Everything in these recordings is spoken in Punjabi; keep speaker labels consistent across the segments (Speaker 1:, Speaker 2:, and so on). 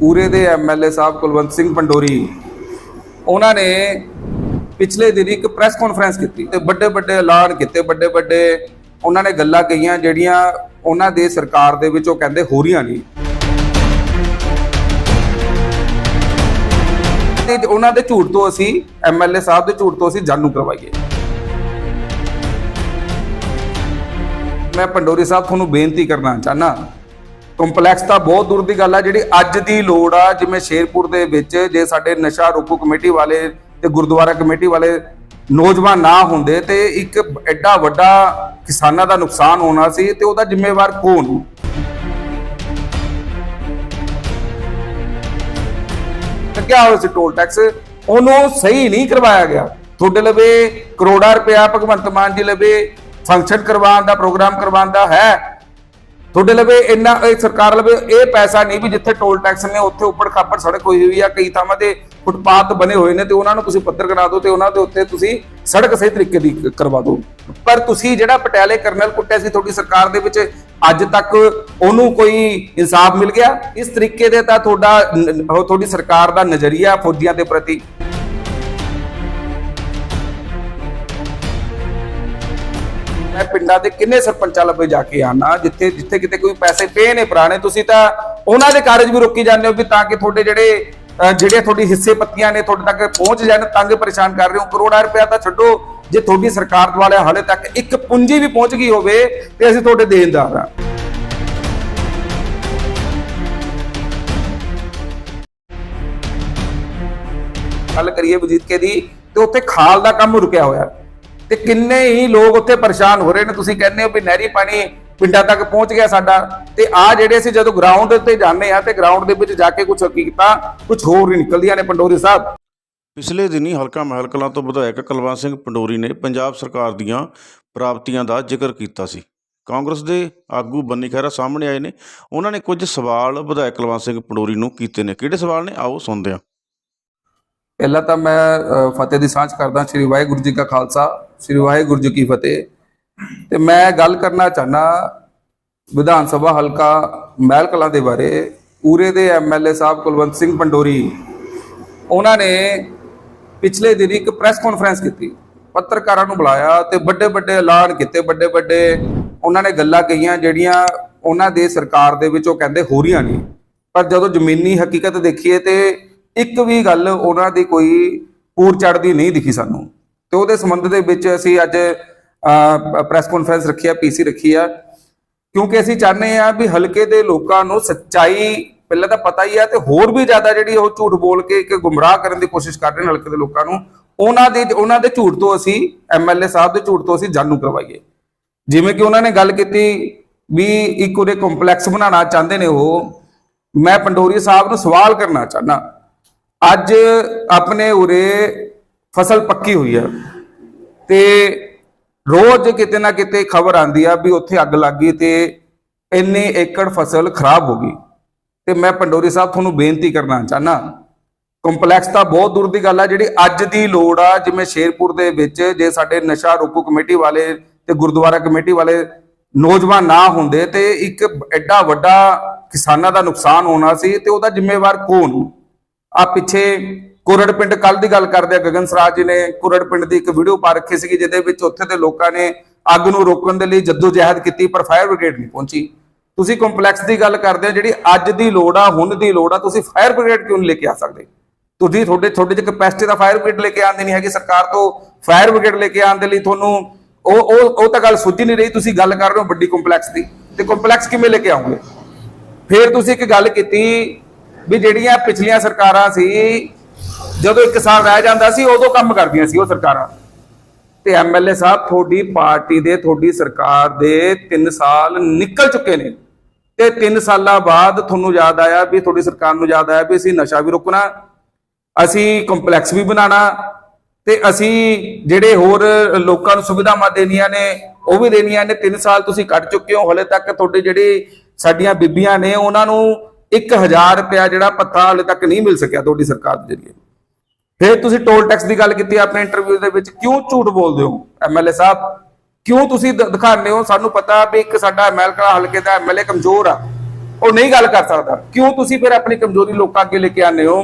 Speaker 1: ਪੂਰੇ ਦੇ ਐਮਐਲਏ ਸਾਹਿਬ ਕੁਲਵੰਤ ਸਿੰਘ ਪੰਡੋਰੀ, ਉਹਨਾਂ ਨੇ ਪਿਛਲੇ ਦਿਨ ਇੱਕ ਪ੍ਰੈਸ ਕਾਨਫਰੰਸ ਕੀਤੀ ਤੇ ਵੱਡੇ ਵੱਡੇ ਐਲਾਨ ਕੀਤੇ, ਵੱਡੇ ਵੱਡੇ ਉਹਨਾਂ ਨੇ ਗੱਲਾਂ ਕਹੀਆਂ ਜਿਹੜੀਆਂ ਉਹਨਾਂ ਦੇ ਸਰਕਾਰ ਦੇ ਵਿੱਚ ਉਹ ਕਹਿੰਦੇ ਹੋ ਰਹੀਆਂ ਨਹੀਂ। ਤੇ ਉਹਨਾਂ ਦੇ ਝੂਠ ਤੋਂ ਅਸੀਂ ਐਮਐਲਏ ਸਾਹਿਬ ਦੇ ਝੂਠ ਤੋਂ ਅਸੀਂ ਜਾਣੂ ਕਰਵਾਈਏ। ਮੈਂ ਪੰਡੋਰੀ ਸਾਹਿਬ ਤੁਹਾਨੂੰ ਬੇਨਤੀ ਕਰਨਾ ਚਾਹਨਾ ਕੰਪਲੈਕਸ ਤਾਂ ਬਹੁਤ ਦੂਰ ਦੀ ਗੱਲ ਆ, ਜਿਹੜੀ ਅੱਜ ਦੀ ਲੋੜ ਆ, ਜਿਵੇਂ ਸ਼ੇਰਪੁਰ ਦੇ ਵਿੱਚ ਜੇ ਸਾਡੇ ਨਸ਼ਾ ਰੋਕੂ ਕਮੇਟੀ ਵਾਲੇ ਤੇ ਗੁਰਦੁਆਰਾ ਕਮੇਟੀ ਵਾਲੇ ਨੌਜਵਾਨ ਨਾ ਹੁੰਦੇ, ਤੇ ਇੱਕ ਐਡਾ ਵੱਡਾ ਕਿਸਾਨਾਂ ਦਾ ਨੁਕਸਾਨ ਹੋਣਾ ਸੀ ਤੇ ਉਹਦਾ ਜ਼ਿੰਮੇਵਾਰ ਕੌਣ? ਲੱਗਿਆ ਹੋਇਆ ਸੀ ਟੋਲ ਟੈਕਸ ਉਹਨੂੰ ਸਹੀ ਨਹੀਂ ਕਰਵਾਇਆ ਗਿਆ। ਤੁਹਾਡੇ ਲਵੇ ਕਰੋੜਾ ਰੁਪਇਆ ਭਗਵੰਤ ਮਾਨ ਜੀ ਲਵੇ ਫੰਕਸ਼ਨ ਕਰਵਾਉਣ ਦਾ ਪ੍ਰੋਗਰਾਮ ਕਰਵਾਉਣ ਦਾ ਹੈ। ਤੁਹਾਡੇ ਲਵੇ ਇੰਨਾ, ਇਹ ਸਰਕਾਰ ਲਵੇ ਇਹ ਪੈਸਾ ਨਹੀਂ ਵੀ ਜਿੱਥੇ ਟੋਲ ਟੈਕਸ ਨੇ ਉੱਥੇ ਉੱਪਰ ਖਾਪੜ ਸੜਕ ਹੋਈ ਹੋਈ ਆ, ਕਈ ਥਾਵਾਂ ਤੇ ਫੁੱਟਪਾਥ ਬਣੇ ਹੋਏ ਨੇ ਤੇ ਉਹਨਾਂ ਨੂੰ ਤੁਸੀਂ ਪੱਧਰ ਕਰਾ ਦਿਓ ਤੇ ਉਹਨਾਂ ਦੇ ਉੱਤੇ ਤੁਸੀਂ ਸੜਕ ਸਹੀ ਤਰੀਕੇ ਦੀ ਕਰਵਾ ਦਿਓ। ਪਰ ਤੁਸੀਂ ਜਿਹੜਾ ਪਟਿਆਲੇ ਕਰਨਲ ਕੁੱਟਿਆ ਸੀ ਤੁਹਾਡੀ ਸਰਕਾਰ ਦੇ ਵਿੱਚ, ਅੱਜ ਤੱਕ ਉਹਨੂੰ ਕੋਈ ਇਨਸਾਫ ਮਿਲ ਗਿਆ? ਇਸ ਤਰੀਕੇ ਦੇ ਤਾਂ ਤੁਹਾਡਾ ਉਹ ਤੁਹਾਡੀ ਸਰਕਾਰ ਦਾ ਨਜ਼ਰੀਆ ਫੌਜੀਆਂ ਦੇ ਪ੍ਰਤੀ ਮੈਂ ਪਿੰਡਾਂ ਦੇ ਕਿੰਨੇ ਸਰਪੰਚਾਂ ਲੱਭੇ ਜਾ ਕੇ ਆਣਾ ਜਿੱਥੇ ਜਿੱਥੇ ਕਿਤੇ ਕੋਈ ਪੈਸੇ ਪਏ ਨੇ ਪੁਰਾਣੇ, ਤੁਸੀਂ ਤਾਂ ਉਹਨਾਂ ਦੇ ਕਾਰਜ ਵੀ ਰੋਕੀ ਜਾਂਦੇ ਹੋ ਵੀ ਤਾਂ ਕਿ ਤੁਹਾਡੇ ਜਿਹੜੇ ਅਹ ਜਿਹੜੇ ਤੁਹਾਡੀ ਹਿੱਸੇ ਪੱਤੀਆਂ ਨੇ ਤੁਹਾਡੇ ਤੱਕ ਪਹੁੰਚ ਜਾਣ, ਤੰਗ ਪਰੇਸ਼ਾਨ ਕਰ ਰਹੇ ਹੋ, ਕਰੋੜਾਂ ਰੁਪਇਆ ਤਾਂ ਛੱਡੋ, ਜੇ ਤੁਹਾਡੀ ਸਰਕਾਰ ਦੁਆਲੇ ਹਾਲੇ ਤੱਕ ਇੱਕ ਪੂੰਜੀ ਵੀ ਪਹੁੰਚ ਗਈ ਹੋਵੇ, ਤੇ ਅਸੀਂ ਤੁਹਾਡੇ ਦੇਣਦਾਰ ਹਾਂ। ਗੱਲ ਕਰੀਏ ਵਜੀਦਕੇ ਦੀ, ਤੇ ਉੱਥੇ ਖਾਲ ਦਾ ਕੰਮ ਰੁਕਿਆ ਹੋਇਆ। ਤੇ ਕਿੰਨੇ ਹੀ ਲੋਕ ਉੱਥੇ ਪਰੇਸ਼ਾਨ ਹੋ ਰਹੇ ਨੇ। ਤੁਸੀਂ ਕਹਿੰਦੇ ਹੋ ਵੀ ਨਹਿਰੀ ਪਾਣੀ ਪਿੰਡਾਂ ਤੱਕ ਪਹੁੰਚ ਗਿਆ ਸਾਡਾ। ਤੇ ਆ ਜਿਹੜੇ ਅਸੀਂ ਜਦੋਂ ਗਰਾਊਂਡ ਤੇ ਜਾਂਦੇ ਆ ਤੇ ਗਰਾਊਂਡ ਦੇ ਵਿੱਚ ਜਾ ਕੇ ਕੁਝ ਹਕੀਕਤਾਂ ਕੁਝ ਹੋਰ ਹੀ ਨਿਕਲਦੀਆਂ ਨੇ ਪੰਡੋਰੀ ਸਾਹਿਬ।
Speaker 2: ਪਿਛਲੇ ਦਿਨੀ ਹਲਕਾ ਮਹਿਲ ਕਲਾਂ ਤੋਂ ਵਿਧਾਇਕ ਕੁਲਵੰਤ ਸਿੰਘ ਪੰਡੋਰੀ ਨੇ ਪੰਜਾਬ ਸਰਕਾਰ ਦੀਆਂ ਪ੍ਰਾਪਤੀਆਂ ਦਾ ਜ਼ਿਕਰ ਕੀਤਾ ਸੀ। ਕਾਂਗਰਸ ਦੇ ਆਗੂ ਬੰਨੀ ਖਹਿਰਾ ਸਾਹਮਣੇ ਆਏ ਨੇ। ਉਹਨਾਂ ਨੇ ਕੁਝ ਸਵਾਲ ਵਿਧਾਇਕ ਕੁਲਵੰਤ ਸਿੰਘ ਪੰਡੋਰੀ ਨੂੰ ਕੀਤੇ ਨੇ। ਕਿਹੜੇ ਸਵਾਲ ਨੇ? ਆਓ ਸੁਣਦੇ ਹਾਂ।
Speaker 1: ਪਹਿਲਾਂ ਤਾਂ ਮੈਂ ਫਤਿਹ ਦੀ ਸਾਂਝ ਕਰਦਾ ਸ੍ਰੀ ਵਾਹਿਗੁਰੂ ਜੀ ਕਾ ਖਾਲਸਾ, ਸ੍ਰੀ ਵਾਹਿਗੁਰੂ ਜੀ ਕੀ ਫਤਿਹ। ਤੇ ਮੈਂ ਗੱਲ ਕਰਨਾ ਚਾਹਨਾ ਵਿਧਾਨ ਸਭਾ ਹਲਕਾ ਮਹਿਲ ਕਲਾਂ ਦੇ ਬਾਰੇ। ਪੂਰੇ ਦੇ ਐਮਐਲਏ ਸਾਹਿਬ ਕੁਲਵੰਤ ਸਿੰਘ ਪੰਡੋਰੀ, ਉਹਨਾਂ ਨੇ ਪਿਛਲੇ ਦਿਨ ਇੱਕ ਪ੍ਰੈਸ ਕਾਨਫਰੰਸ ਕੀਤੀ, ਪੱਤਰਕਾਰਾਂ ਨੂੰ ਬੁਲਾਇਆ ਤੇ ਵੱਡੇ ਵੱਡੇ ਐਲਾਨ ਕੀਤੇ ਵੱਡੇ ਵੱਡੇ ਉਹਨਾਂ ਨੇ ਗੱਲਾਂ ਕਹੀਆਂ ਜਿਹੜੀਆਂ ਉਹਨਾਂ ਦੇ ਸਰਕਾਰ ਦੇ ਵਿੱਚ ਉਹ ਕਹਿੰਦੇ ਹੋ ਰਹੀਆਂ ਨਹੀਂ। ਪਰ ਜਦੋਂ ਜ਼ਮੀਨੀ ਹਕੀਕਤ ਦੇਖੀਏ ਤੇ ਇੱਕ ਵੀ ਗੱਲ ਉਹਨਾਂ ਦੀ ਕੋਈ ਪੂਰ ਚੜਦੀ ਨਹੀਂ ਦਿਖੀ ਸਾਨੂੰ। ਤੇ ਉਹਦੇ ਸੰਬੰਧ ਦੇ ਵਿੱਚ ਅਸੀਂ ਅੱਜ ਪ੍ਰੈਸ ਕਾਨਫਰੰਸ ਰੱਖੀ ਆ ਪੀਸੀ ਰੱਖੀ ਆ। ਕਿਉਂਕਿ ਅਸੀਂ ਚਾਹੁੰਦੇ ਆ ਵੀ ਹਲਕੇ ਦੇ ਲੋਕਾਂ ਨੂੰ ਸੱਚਾਈ ਪਹਿਲਾਂ ਤਾਂ ਪਤਾ ਹੀ ਆ ਤੇ ਹੋਰ ਵੀ ਜ਼ਿਆਦਾ ਜਿਹੜੀ ਉਹ ਝੂਠ ਬੋਲ ਕੇ ਇੱਕ ਗੁੰਮਰਾਹ ਕਰਨ ਦੀ ਕੋਸ਼ਿਸ਼ ਕਰ ਰਹੇ ਨੇ ਹਲਕੇ ਦੇ ਲੋਕਾਂ ਨੂੰ, ਉਹਨਾਂ ਦੇ ਉਹਨਾਂ ਦੇ ਝੂਠ ਤੋਂ ਅਸੀਂ ਐਮਐਲਏ ਸਾਹਿਬ ਦੇ ਝੂਠ ਤੋਂ ਅਸੀਂ ਜਾਣੂ ਕਰਵਾਈਏ। ਜਿਵੇਂ ਕਿ ਉਹਨਾਂ ਨੇ ਗੱਲ ਕੀਤੀ ਵੀ ਇੱਕ ਉਹਦੇ ਕੰਪਲੈਕਸ ਬਣਾਉਣਾ ਚਾਹੁੰਦੇ ਨੇ ਉਹ, ਮੈਂ ਪੰਡੋਰੀ ਸਾਹਿਬ ਨੂੰ ਸਵਾਲ ਕਰਨਾ ਚਾਹਨਾ ਅੱਜ ਆਪਣੇ ਉਰੇ ਫਸਲ ਪੱਕੀ ਹੋਈ ਆ ਤੇ ਰੋਜ਼ ਕਿਤੇ ਨਾ ਕਿਤੇ ਖਬਰ ਆਂਦੀ ਆ ਵੀ ਉੱਥੇ ਅੱਗ ਲੱਗ ਗਈ ਤੇ ਇੰਨੇ ਏਕੜ ਫਸਲ ਖਰਾਬ ਹੋ ਗਈ। ਤੇ ਮੈਂ ਪੰਡੋਰੀ ਸਾਹਿਬ ਤੁਹਾਨੂੰ ਬੇਨਤੀ ਕਰਨਾ ਚਾਹਨਾ, ਕੰਪਲੈਕਸ ਤਾਂ ਬਹੁਤ ਦੂਰ ਦੀ ਗੱਲ ਆ, ਜਿਹੜੀ ਅੱਜ ਦੀ ਲੋੜ ਆ, ਜਿਵੇਂ ਸ਼ੇਰਪੁਰ ਦੇ ਵਿੱਚ ਜੇ ਸਾਡੇ ਨਸ਼ਾ ਰੋਕੂ ਕਮੇਟੀ ਵਾਲੇ ਤੇ ਗੁਰਦੁਆਰਾ ਕਮੇਟੀ ਵਾਲੇ ਨੌਜਵਾਨ ਨਾ ਹੁੰਦੇ ਤੇ ਇੱਕ ਐਡਾ ਵੱਡਾ ਕਿਸਾਨਾਂ ਦਾ ਨੁਕਸਾਨ ਹੋਣਾ ਸੀ ਤੇ ਉਹਦਾ ਜ਼ਿੰਮੇਵਾਰ ਕੌਣ? ਆ ਪਿੱਛੇ ਕੁਰੜ ਪਿੰਡ ਕੱਲ ਦੀ ਗੱਲ ਕਰਦੇ ਆ, ਗਗਨ ਸਰਾਜ ਜੀ ਨੇ ਕੁਰੜ ਪਿੰਡ ਦੀ ਇੱਕ ਵੀਡੀਓ ਪਾ ਰੱਖੀ ਸੀਗੀ, ਜਿਹਦੇ ਵਿੱਚ ਉੱਥੇ ਦੇ ਲੋਕਾਂ ਨੇ ਅੱਗ ਨੂੰ ਰੋਕਣ ਦੇ ਲਈ ਜਹਿਦ ਕੀਤੀ, ਪਰ ਫਾਇਰ ਬ੍ਰਿਗੇਡ ਨਹੀਂ ਪਹੁੰਚੀ। ਤੁਸੀਂ ਕੰਪਲੈਕਸ ਦੀ ਗੱਲ ਕਰਦੇ ਆ, ਜਿਹੜੀ ਅੱਜ ਦੀ ਲੋੜ ਆ, ਹੁਣ ਦੀ ਲੋੜ ਆ, ਤੁਸੀਂ ਫਾਇਰ ਬ੍ਰਿਗੇਡ ਕਿਉਂ ਨਹੀਂ ਲੈ ਕੇ ਆ ਸਕਦੇ? ਤੁਸੀਂ ਤੁਹਾਡੇ ਤੁਹਾਡੇ ਚ ਕਪੈਸਿਟੀ ਦਾ ਫਾਇਰ ਬ੍ਰਿਗੇਡ ਲੈ ਕੇ ਆਉਂਦੀ ਨਹੀਂ ਹੈਗੀ, ਸਰਕਾਰ ਤੋਂ ਫਾਇਰ ਬ੍ਰਿਗੇਡ ਲੈ ਕੇ ਆਉਣ ਦੇ ਲਈ ਤੁਹਾਨੂੰ ਉਹ ਉਹ ਉਹ ਤਾਂ ਗੱਲ ਸੁੱਝੀ ਨਹੀਂ ਰਹੀ, ਤੁਸੀਂ ਗੱਲ ਕਰ ਰਹੇ ਹੋ ਵੱਡੀ ਕੰਪਲੈਕਸ ਦੀ। ਤੇ ਕੰਪਲੈਕਸ ਕਿਵੇਂ ਲੈ ਕੇ ਆਉਂਗੇ? ਫਿਰ ਤੁਸੀਂ ਇੱਕ ਗੱਲ ਕੀਤੀ ਵੀ ਜਿਹੜੀਆਂ ਪਿਛਲੀਆਂ ਸਰਕਾਰਾਂ ਸੀ, ਜਦੋਂ ਇੱਕ ਸਾਲ ਰਹਿ ਜਾਂਦਾ ਸੀ, ਉਦੋਂ ਕੰਮ ਕਰਦੀਆਂ ਸੀ ਉਹ ਸਰਕਾਰਾਂ। ਤੇ ਐਮਐਲਏ ਸਾਹਿਬ ਤੁਹਾਡੀ ਪਾਰਟੀ ਦੇ, ਤੁਹਾਡੀ ਸਰਕਾਰ ਦੇ 3 ਸਾਲ ਨਿਕਲ ਚੁੱਕੇ ਨੇ। ਤੇ 3 ਸਾਲਾਂ ਬਾਅਦ ਤੁਹਾਨੂੰ ਯਾਦ ਆਇਆ ਵੀ ਤੁਹਾਡੀ ਸਰਕਾਰ ਨੂੰ ਯਾਦ ਆਇਆ ਵੀ ਅਸੀਂ ਨਸ਼ਾ ਵੀ ਰੋਕਣਾ, ਅਸੀਂ ਕੰਪਲੈਕਸ ਵੀ ਬਣਾਉਣਾ, ਤੇ ਅਸੀਂ ਜਿਹੜੇ ਹੋਰ ਲੋਕਾਂ ਨੂੰ ਸੁਵਿਧਾਵਾਂ ਦੇਣੀਆਂ ਨੇ, ਉਹ ਵੀ ਦੇਣੀਆਂ ਨੇ। 3 ਸਾਲ ਤੁਸੀਂ ਕੱਟ ਚੁੱਕੇ ਹੋ, ਹਲੇ ਤੱਕ ਤੁਹਾਡੇ ਜਿਹੜੇ ਸਾਡੀਆਂ ਬੀਬੀਆਂ ਨੇ, ਉਹਨਾਂ ਨੂੰ 1000 ਰੁਪਇਆ ਜਿਹੜਾ ਪੱਤਾ ਹਲੇ ਤੱਕ ਨਹੀਂ ਮਿਲ ਸਕਿਆ ਤੁਹਾਡੀ ਸਰਕਾਰ ਦੇ ਜਰੀਏ। ਫਿਰ ਤੁਸੀਂ ਟੋਲ ਟੈਕਸ ਦੀ ਗੱਲ ਕੀਤੀ ਆਪਣੇ ਇੰਟਰਵਿਊ ਦੇ ਵਿੱਚ, ਕਿਉਂ ਝੂਠ ਬੋਲਦੇ ਹੋ ਐਮਐਲਏ ਸਾਹਿਬ? ਕਿਉਂ ਤੁਸੀਂ ਦਿਖਾਉਂਦੇ ਹੋ? ਸਾਨੂੰ ਪਤਾ ਵੀ ਇੱਕ ਸਾਡਾ ਐਮਐਲ ਕਲਾ ਹਲਕੇ ਦਾ ਐਮਐਲਏ ਕਮਜ਼ੋਰ ਆ। ਉਹ ਨਹੀਂ ਗੱਲ ਕਰ ਸਕਦਾ। ਕਿਉਂ ਤੁਸੀਂ ਫਿਰ ਆਪਣੀ ਕਮਜ਼ੋਰੀ ਲੋਕਾਂ ਅੱਗੇ ਲੈ ਕੇ ਆਨੇ ਹੋ?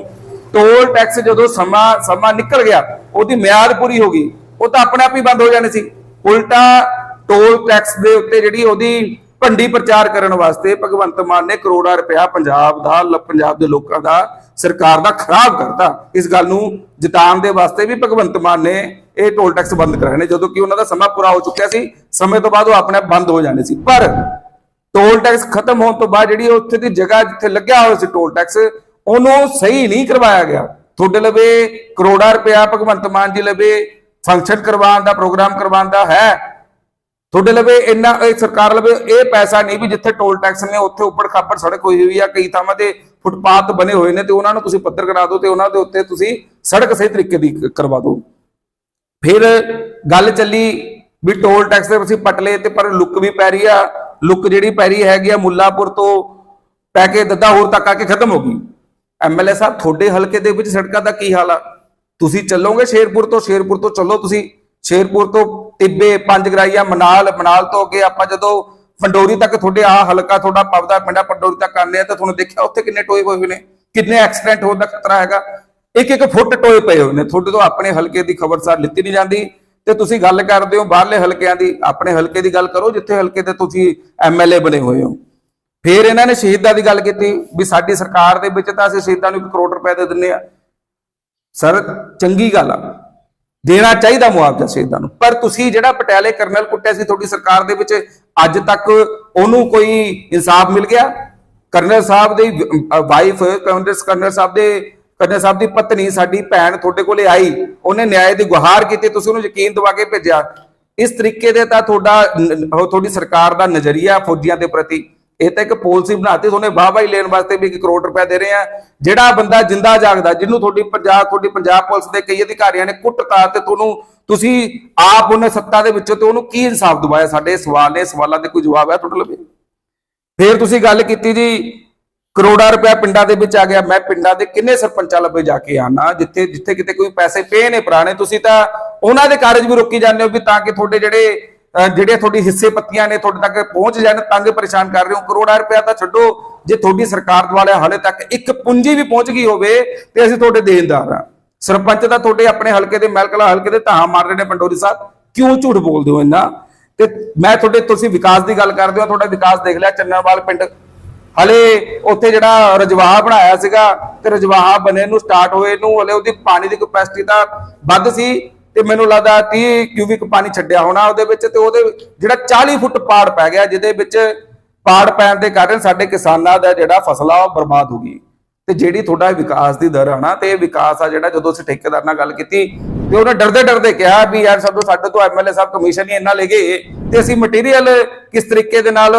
Speaker 1: ਟੋਲ ਟੈਕਸ ਜਦੋਂ ਸਮਾਂ ਸਮਾਂ ਨਿਕਲ ਗਿਆ, ਉਹਦੀ ਮਿਆਦ ਪੂਰੀ ਹੋ ਗਈ। ਉਹ ਤਾਂ ਆਪਣੇ ਆਪ ਹੀ ਬੰਦ ਹੋ ਜਾਣੇ ਸੀ। ਉਲਟਾ ਟੋਲ ਟੈਕਸ ਦੇ ਉੱਤੇ ਜਿਹੜੀ ਉਹਦੀ ਭੰਡੀ ਪ੍ਰਚਾਰ ਕਰਨ ਵਾਸਤੇ ਭਗਵੰਤ ਮਾਨ ਨੇ ਕਰੋੜਾਂ ਰੁਪਇਆ ਪੰਜਾਬ ਦਾ ਪੰਜਾਬ ਦੇ ਲੋਕਾਂ ਦਾ, ਸਰਕਾਰ ਦਾ ਖਰਾਬ ਕਰਤਾ। ਇਸ ਗੱਲ ਨੂੰ ਜਿਤਾਉਣ ਦੇ ਵਾਸਤੇ ਵੀ ਭਗਵੰਤ ਮਾਨ ਨੇ ਇਹ ਟੋਲ ਟੈਕਸ ਬੰਦ ਕਰਾਏ ਨੇ, ਜਦੋਂ ਕਿ ਉਹਨਾਂ ਦਾ ਸਮਾਂ ਪੂਰਾ ਹੋ ਚੁੱਕਿਆ ਸੀ, ਸਮੇਂ ਤੋਂ ਬਾਅਦ ਉਹ ਆਪਣੇ ਬੰਦ ਹੋ ਜਾਣੇ ਸੀ। ਪਰ ਟੋਲ ਟੈਕਸ ਖਤਮ ਹੋਣ ਤੋਂ ਬਾਅਦ ਜਿਹੜੀ ਉੱਥੇ ਦੀ ਜਗ੍ਹਾ ਜਿੱਥੇ ਲੱਗਿਆ ਹੋਇਆ ਸੀ ਟੋਲ ਟੈਕਸ, ਉਹਨੂੰ ਸਹੀ ਨਹੀਂ ਕਰਵਾਇਆ ਗਿਆ। ਤੁਹਾਡੇ ਲਵੇ ਕਰੋੜਾਂ ਰੁਪਇਆ ਭਗਵੰਤ ਮਾਨ ਜੀ ਲਵੇ ਫੰਕਸ਼ਨ ਕਰਵਾਉਣ ਦਾ, ਪ੍ਰੋਗਰਾਮ ਕਰਵਾਉਣ ਦਾ ਹੈ ਤੁਹਾਡੇ ਲਵੇ ਇੰਨਾ, ਇਹ ਸਰਕਾਰ ਲਵੇ ਇਹ ਪੈਸਾ ਨਹੀਂ ਵੀ ਜਿੱਥੇ ਟੋਲ ਟੈਕਸ ਨੇ ਉੱਥੇ ਉੱਪਰ ਖਾਪਰ ਸੜਕ ਹੋਈ ਹੋਈ ਆ, ਕਈ ਥਾਵਾਂ ਤੇ ਫੁੱਟਪਾਥ ਬਣੇ ਹੋਏ ਨੇ ਤੇ ਉਹਨਾਂ ਨੂੰ ਤੁਸੀਂ ਪੱਧਰ ਕਰਾ ਦਿਓ ਤੇ ਉਹਨਾਂ ਦੇ ਉੱਤੇ ਤੁਸੀਂ ਸੜਕ ਸਹੀ ਤਰੀਕੇ ਦੀ ਕਰਵਾ ਦਿਓ। ਫਿਰ ਗੱਲ ਚੱਲੀ ਵੀ ਟੋਲ ਟੈਕਸ ਦੇ ਅਸੀਂ ਪਟਲੇ ਤੇ ਪਰ ਲੁੱਕ ਵੀ ਪੈ ਰਹੀ ਆ, ਲੁੱਕ ਜਿਹੜੀ ਪੈ ਰਹੀ ਹੈਗੀ ਆ ਮੁੱਲਾਪੁਰ ਤੋਂ ਪੈ ਕੇ ਦੱਦਾ ਹੋਰ ਤੱਕ ਆ ਕੇ ਖਤਮ ਹੋ ਗਈ। ਐਮਐਲਏ ਸਾਹਿਬ, ਤੁਹਾਡੇ ਹਲਕੇ ਦੇ ਵਿੱਚ ਸੜਕਾਂ ਦਾ ਕੀ ਹਾਲ ਆ? ਤੁਸੀਂ ਚੱਲੋਗੇ ਸ਼ੇਰਪੁਰ ਤੋਂ ਸ਼ੇਰਪੁਰ ਤੋਂ ਚੱਲੋ ਤੁਸੀਂ, ਸ਼ੇਰਪੁਰ ਤੋਂ ਟਿੱਬੇ ਪੰਜ ਗਰਾਈਆਂ, ਮਨਾਲ ਮਨਾਲ ਤੋਂ ਅੱਗੇ ਆਪਾਂ ਜਦੋਂ ਪੰਡੋਰੀ ਤੱਕ ਤੁਹਾਡੇ ਆ ਹਲਕਾ ਤੁਹਾਡਾ ਪਵਦਾ ਪਿੰਡਾ ਪੰਡੋਰੀ ਤੱਕ ਆਉਂਦੇ ਆ ਤਾਂ ਤੁਹਾਨੂੰ ਦੇਖਿਆ ਉੱਥੇ ਕਿੰਨੇ ਟੋਏ ਹੋਏ ਹੋਏ ਨੇ, ਕਿੰਨੇ ਐਕਸੀਡੈਂਟ ਹੋਣ ਦਾ ਖਤਰਾ ਹੈਗਾ। ਇੱਕ ਇੱਕ ਫੁੱਟ ਟੋਏ ਪਏ ਹੋਏ ਨੇ, ਤੁਹਾਡੇ ਤੋਂ ਆਪਣੇ ਹਲਕੇ ਦੀ ਖਬਰਸਾਰ ਲਿੱਤੀ ਨਹੀਂ ਜਾਂਦੀ। ਤੇ ਤੁਸੀਂ ਗੱਲ ਕਰਦੇ ਹੋ ਬਾਹਰਲੇ ਹਲਕਿਆਂ ਦੀ, ਆਪਣੇ ਹਲਕੇ ਦੀ ਗੱਲ ਕਰੋ ਜਿੱਥੇ ਹਲਕੇ ਤੇ ਤੁਸੀਂ ਐਮਐਲਏ ਬਣੇ ਹੋਏ ਹੋ। ਫਿਰ ਇਹਨਾਂ ਨੇ ਸ਼ਹੀਦਾਂ ਦੀ ਗੱਲ ਕੀਤੀ ਵੀ ਸਾਡੀ ਸਰਕਾਰ ਦੇ ਵਿੱਚ ਤਾਂ ਅਸੀਂ ਸ਼ਹੀਦਾਂ ਨੂੰ 1 ਕਰੋੜ ਰੁਪਏ ਦੇ ਦਿੰਨੇ ਆ ਸਰ, ਚੰਗੀ ਗੱਲ ਆ। ਦੇਣਾ ਚਾਹੀਦਾ ਮੁਆਵਜ਼ਾ ਸ਼ਹੀਦਾਂ ਨੂੰ। ਪਰ ਤੁਸੀਂ ਜਿਹੜਾ ਪਟਿਆਲੇ ਕਰਨਲ ਕੁੱਟਿਆ ਸੀ ਤੁਹਾਡੀ ਸਰਕਾਰ ਦੇ ਵਿੱਚ, ਅੱਜ ਤੱਕ ਉਹਨੂੰ ਕੋਈ ਇਨਸਾਫ ਮਿਲ ਗਿਆ? ਕਰਨਲ ਸਾਹਿਬ ਦੀ ਵਾਈਫ ਕਾਂਗਰਸ ਕਰਨਲ ਸਾਹਿਬ ਦੇ, ਕਰਨਲ ਸਾਹਿਬ ਦੀ ਪਤਨੀ, ਸਾਡੀ ਭੈਣ ਤੁਹਾਡੇ ਕੋਲੇ ਆਈ, ਉਹਨੇ ਨਿਆਂ ਦੀ ਗੁਹਾਰ ਕੀਤੀ, ਤੁਸੀਂ ਉਹਨੂੰ ਯਕੀਨ ਦਿਵਾ ਕੇ ਭੇਜਿਆ। ਇਸ ਤਰੀਕੇ ਦੇ ਤਾਂ ਤੁਹਾਡਾ ਉਹ ਤੁਹਾਡੀ ਸਰਕਾਰ ਦਾ ਨਜ਼ਰੀਆ ਫੌਜੀਆਂ ਦੇ ਪ੍ਰਤੀ ਇਹ ਤਾਂ ਇੱਕ ਪਾਲਿਸੀ ਬਣਾਤੀ ਤੁਹਾਨੂੰ ਵਾਹ ਲੈਣ ਵਾਸਤੇ ਵੀ 1 ਕਰੋੜ ਰੁਪਏ ਦੇ ਰਹੇ ਆ। ਜਿਹੜਾ ਬੰਦਾ ਜਿੰਦਾ ਜਾਗਦਾ, ਜਿਹਨੂੰ ਤੁਹਾਡੀ ਪੰਜਾਬ ਤੁਹਾਡੀ ਪੰਜਾਬ ਪੁਲਿਸ ਦੇ ਕਈ ਅਧਿਕਾਰੀਆਂ ਨੇ ਕੁੱਟਤਾ ਤੇ ਤੁਹਾਨੂੰ ਤੁਸੀਂ ਆਪ ਉਹਨੇ ਸੱਤਾ ਦੇ ਵਿੱਚੋਂ ਤੇ ਉਹਨੂੰ ਕੀ ਇਨਸਾਫ ਦਿਵਾਇਆ? ਸਾਡੇ ਸਵਾਲ ਨੇ, ਸਵਾਲਾਂ ਦੇ ਕੋਈ ਜਵਾਬ ਹੈ ਤੁਹਾਡੇ ਲਵੇ ਫੇਰ ਤੁਸੀਂ ਗੱਲ ਕੀਤੀ ਜੀ, ਕਰੋੜਾਂ ਰੁਪਏ ਪਿੰਡਾਂ ਦੇ ਵਿੱਚ ਆ ਗਿਆ। ਮੈਂ ਪਿੰਡਾਂ ਦੇ ਕਿੰਨੇ ਸਰਪੰਚਾਂ ਲੱਭੇ ਜਾ ਕੇ ਆਣਾ ਜਿੱਥੇ ਜਿੱਥੇ ਕਿਤੇ ਕੋਈ ਪੈਸੇ ਪਏ ਨੇ, ਪੁਰਾਣੇ। ਤੁਸੀਂ ਤਾਂ ਉਹਨਾਂ ਦੇ ਕਾਰਜ ਵੀ ਰੋਕੀ ਜਾਂਦੇ ਹੋ ਵੀ ਤਾਂ ਕਿ ਤੁਹਾਡੇ ਜਿਹੜੇ ਜਿਹੜੇ ਤੁਹਾਡੀ ਹਿੱਸੇ ਪੱਤੀਆਂ ਨੇ ਤੁਹਾਡੇ ਤੱਕ ਪਹੁੰਚ ਜਾਣ, ਤੰਗ ਪਰੇਸ਼ਾਨ ਕਰ ਰਹੇ ਹੋ, ਕਰੋੜਾਂ ਰੁਪਇਆ ਤਾਂ ਛੱਡੋ, ਜੇ ਤੁਹਾਡੀ ਸਰਕਾਰ ਦੁਆਲੇ ਹਾਲੇ ਤੱਕ ਇੱਕ ਪੂੰਜੀ ਵੀ ਪਹੁੰਚ ਗਈ ਹੋਵੇ, ਤੇ ਅਸੀਂ ਤੁਹਾਡੇ ਦੇਣਦਾਰ ਆ ਸਰਪੰਚ ਤਾਂ ਤੁਹਾਡੇ ਆਪਣੇ ਹਲਕੇ ਦੇ ਮਹਿਲਕਲਾ ਹਲਕੇ ਦੇ ਧਾਹਾਂ ਮਾਰ ਰਹੇ ਨੇ, ਪੰਡੋਰੀ ਸਾਹਿਬ। ਕਿਉਂ ਝੂਠ ਬੋਲਦੇ ਹੋ ਇੰਨਾ? ਤੇ ਮੈਂ ਤੁਹਾਡੇ, ਤੁਸੀਂ ਵਿਕਾਸ ਦੀ ਗੱਲ ਕਰਦੇ ਹੋ, ਤੁਹਾਡਾ ਵਿਕਾਸ ਦੇਖ ਲਿਆ ਚੰਨਰਵਾਲ ਪਿੰਡ। ਹਲੇ ਉੱਥੇ ਜਿਹੜਾ ਰਜਵਾਹਾ ਬਣਾਇਆ ਸੀਗਾ, ਤੇ ਰਜਵਾਹਾ ਬਣੇ ਨੂੰ ਸਟਾਰਟ ਹੋਏ ਨੂੰ, ਹਲੇ ਉਹਦੀ ਪਾਣੀ ਦੀ ਕਪੈਸਿਟੀ ਤਾਂ ਵੱਧ ਸੀ। ਤੇ ਮੈਨੂੰ ਲੱਗਦਾ 30 ਕਿਊਬਿਕ ਪਾਣੀ ਛੱਡਿਆ ਹੋਣਾ ਉਹਦੇ ਵਿੱਚ ਤੇ ਉਹਦੇ ਜਿਹੜਾ 40 ਫੁੱਟ ਪਾੜ ਪੈ ਗਿਆ, ਜਿਹਦੇ ਵਿੱਚ ਪਾੜ ਪੈਣ ਦੇ ਕਾਰਨ ਸਾਡੇ ਕਿਸਾਨਾਂ ਦਾ ਜਿਹੜਾ ਫਸਲ ਆ ਉਹ ਬਰਬਾਦ ਹੋ ਗਈ। ਤੇ ਜਿਹੜੀ ਤੁਹਾਡਾ ਵਿਕਾਸ ਦੀ ਦਰ ਆ ਨਾ, ਤੇ ਇਹ ਵਿਕਾਸ ਆ ਜਿਹੜਾ ਜਦੋਂ ਅਸੀਂ ਠੇਕੇਦਾਰ ਨਾਲ ਗੱਲ ਕੀਤੀ ਤੇ ਉਹਨੇ ਡਰਦੇ ਡਰਦੇ ਕਿਹਾ ਵੀ ਯਾਰ ਸਾਡੇ ਸਾਡੇ ਤੋਂ ਐਮਐਲਏ ਸਾਹਿਬ ਕਮਿਸ਼ਨ ਹੀ ਇੰਨਾ ਲੈ ਗਏ ਤੇ ਅਸੀਂ ਮਟੀਰੀਅਲ ਕਿਸ ਤਰੀਕੇ ਦੇ ਨਾਲ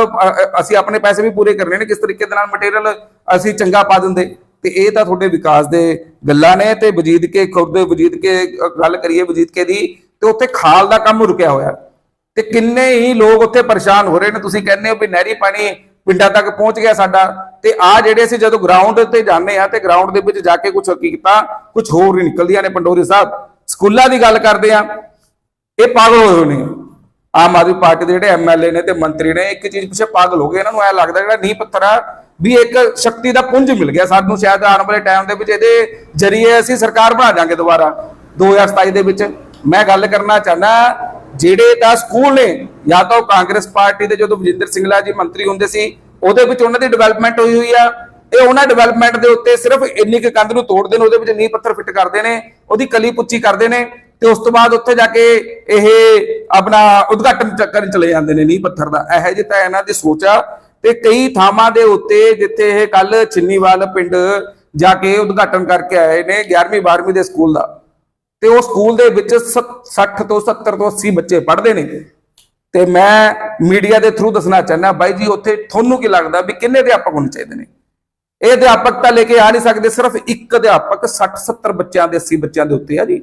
Speaker 1: ਅਸੀਂ ਆਪਣੇ ਪੈਸੇ ਵੀ ਪੂਰੇ ਕਰਨੇ ਨੇ, ਕਿਸ ਤਰੀਕੇ ਦੇ ਨਾਲ ਮਟੀਰੀਅਲ ਅਸੀਂ ਚੰਗਾ ਪਾ ਦਿੰਦੇ। ਤੇ ਇਹ ਤਾਂ ਤੁਹਾਡੇ ਵਿਕਾਸ ਦੇ ਗੱਲਾਂ ਨੇ ਤੇ ਵਜੀਦ ਕੇ ਖੁਦ ਵਜੀਦ ਕੇ ਗੱਲ ਕਰੀਏ ਵਜੀਦ ਕੇ ਦੀ, ਤੇ ਉੱਥੇ ਖਾਲ ਦਾ ਕੰਮ ਰੁਕਿਆ ਹੋਇਆ। ਤੇ ਕਿੰਨੇ ਹੀ ਲੋਕ ਉੱਥੇ ਪਰੇਸ਼ਾਨ ਹੋ ਰਹੇ ਨੇ, ਤੁਸੀਂ ਕਹਿੰਦੇ ਹੋ ਵੀ ਨਹਿਰੀ ਪਾਣੀ ਪਿੰਡਾਂ ਤੱਕ ਪਹੁੰਚ ਗਿਆ ਸਾਡਾ। ਤੇ ਆ ਜਿਹੜੇ ਅਸੀਂ ਜਦੋਂ ਗਰਾਊਂਡ ਤੇ ਜਾਂਦੇ ਆ ਤੇ ਗਰਾਊਂਡ ਦੇ ਵਿੱਚ ਜਾ ਕੇ ਕੁਝ ਹਕੀਕਤਾਂ ਕੁਝ ਹੋਰ ਹੀ ਨਿਕਲਦੀਆਂ ਨੇ, ਪੰਡੋਰੀ ਸਾਹਿਬ, ਸਕੂਲਾਂ ਦੀ ਗੱਲ ਕਰਦੇ ਆ ਇਹ ਪਾਗਲ ਹੋਏ ਹੋਏ ਨੇ। ਆਮ ਆਦਮੀ ਪਾਰਟੀ ਦੇ ਜਿਹੜੇ ਐਮਐਲਏ ਨੇ ਤੇ ਮੰਤਰੀ ਨੇ, ਇੱਕ ਚੀਜ਼ ਪਿੱਛੇ ਪਾਗਲ ਹੋ ਗਏ, ਇਹਨਾਂ ਨੂੰ ਐ ਲੱਗਦਾ ਜਿਹੜਾ ਨੀਂਹ ਪੱਥਰ ਆ ਵੀ ਇੱਕ ਸ਼ਕਤੀ ਦਾ ਪੁੰਜ ਮਿਲ ਗਿਆ ਸਾਨੂੰ ਸ਼ਾਇਦ ਆਉਣ ਵਾਲੇ ਟਾਈਮ ਦੇ ਵਿੱਚ ਇਹਦੇ ਜਰੀਏ ਅਸੀਂ ਸਰਕਾਰ ਬਣਾ ਜਾਾਂਗੇ ਦੁਬਾਰਾ। 2027 ਦੇ ਵਿੱਚ ਮੈਂ ਗੱਲ ਕਰਨਾ ਚਾਹਨਾ ਜਿਹੜੇ ਤਾਂ ਸਕੂਲ ਨੇ, ਜਾਂ ਤਾਂ ਉਹ ਕਾਂਗਰਸ ਪਾਰਟੀ ਦੇ ਜਦੋਂ ਵਜਿੰਦਰ ਸਿੰਘਲਾ ਜੀ ਮੰਤਰੀ ਹੁੰਦੇ ਸੀ, ਉਹਦੇ ਵਿੱਚ ਉਹਨਾਂ ਦੀ ਡਿਵੈਲਪਮੈਂਟ ਹੋਈ ਹੋਈ ਆ। ਇਹ ਉਹਨਾਂ ਡਿਵੈਲਪਮੈਂਟ ਦੇ ਉੱਤੇ ਸਿਰਫ ਇੰਨੀ ਕੁ ਕੰਧ ਨੂੰ ਤੋੜਦੇ ਨੇ, ਉਹਦੇ ਵਿੱਚ ਨੀਂਹ ਪੱਥਰ ਫਿੱਟ ਕਰਦੇ ਨੇ, ਉਹਦੀ ਕਲੀ ਪੁੱਚੀ ਕਰਦੇ ਨੇ ਤੇ ਉਸ ਤੋਂ ਬਾਅਦ ਉੱਥੇ ਜਾ ਕੇ ਇਹ ਆਪਣਾ ਉਦਘਾਟਨ ਚ- ਕਰਨ ਚਲੇ ਜਾਂਦੇ ਨੇ ਨੀਂਹ ਪੱਥਰ ਦਾ। ਇਹੋ ਜਿਹੀ ਤਾਂ ਇਹਨਾਂ ਦੀ ਸੋਚ ਆ। ਤੇ ਕਈ ਥਾਵਾਂ ਦੇ ਉੱਤੇ ਜਿੱਥੇ ਇਹ ਕੱਲ ਚਿੰਨੀਵਾਲ ਪਿੰਡ ਜਾ ਕੇ ਉਦਘਾਟਨ ਕਰਕੇ ਆਏ ਨੇ 11ਵੀਂ 12ਵੀਂ ਦੇ ਸਕੂਲ ਦਾ। ਤੇ ਉਹ ਸਕੂਲ ਦੇ ਵਿੱਚ ਸੱਤ- 60 ਤੋਂ 70 ਤੋਂ 80 ਬੱਚੇ ਪੜ੍ਹਦੇ ਨੇ। ਤੇ ਮੈਂ ਮੀਡੀਆ ਦੇ ਥਰੂ ਦੱਸਣਾ ਚਾਹੁੰਦਾ, ਬਾਈ ਜੀ, ਉੱਥੇ ਤੁਹਾਨੂੰ ਕੀ ਲੱਗਦਾ ਵੀ ਕਿੰਨੇ ਅਧਿਆਪਕ ਹੋਣੇ ਚਾਹੀਦੇ ਨੇ? ਇਹ ਅਧਿਆਪਕ ਤਾਂ ਲੈ ਕੇ ਆ ਨਹੀਂ ਸਕਦੇ, ਸਿਰਫ ਇੱਕ ਅਧਿਆਪਕ 60 70 ਬੱਚਿਆਂ ਦੇ 80 ਬੱਚਿਆਂ ਦੇ ਉੱਤੇ ਆ ਜੀ।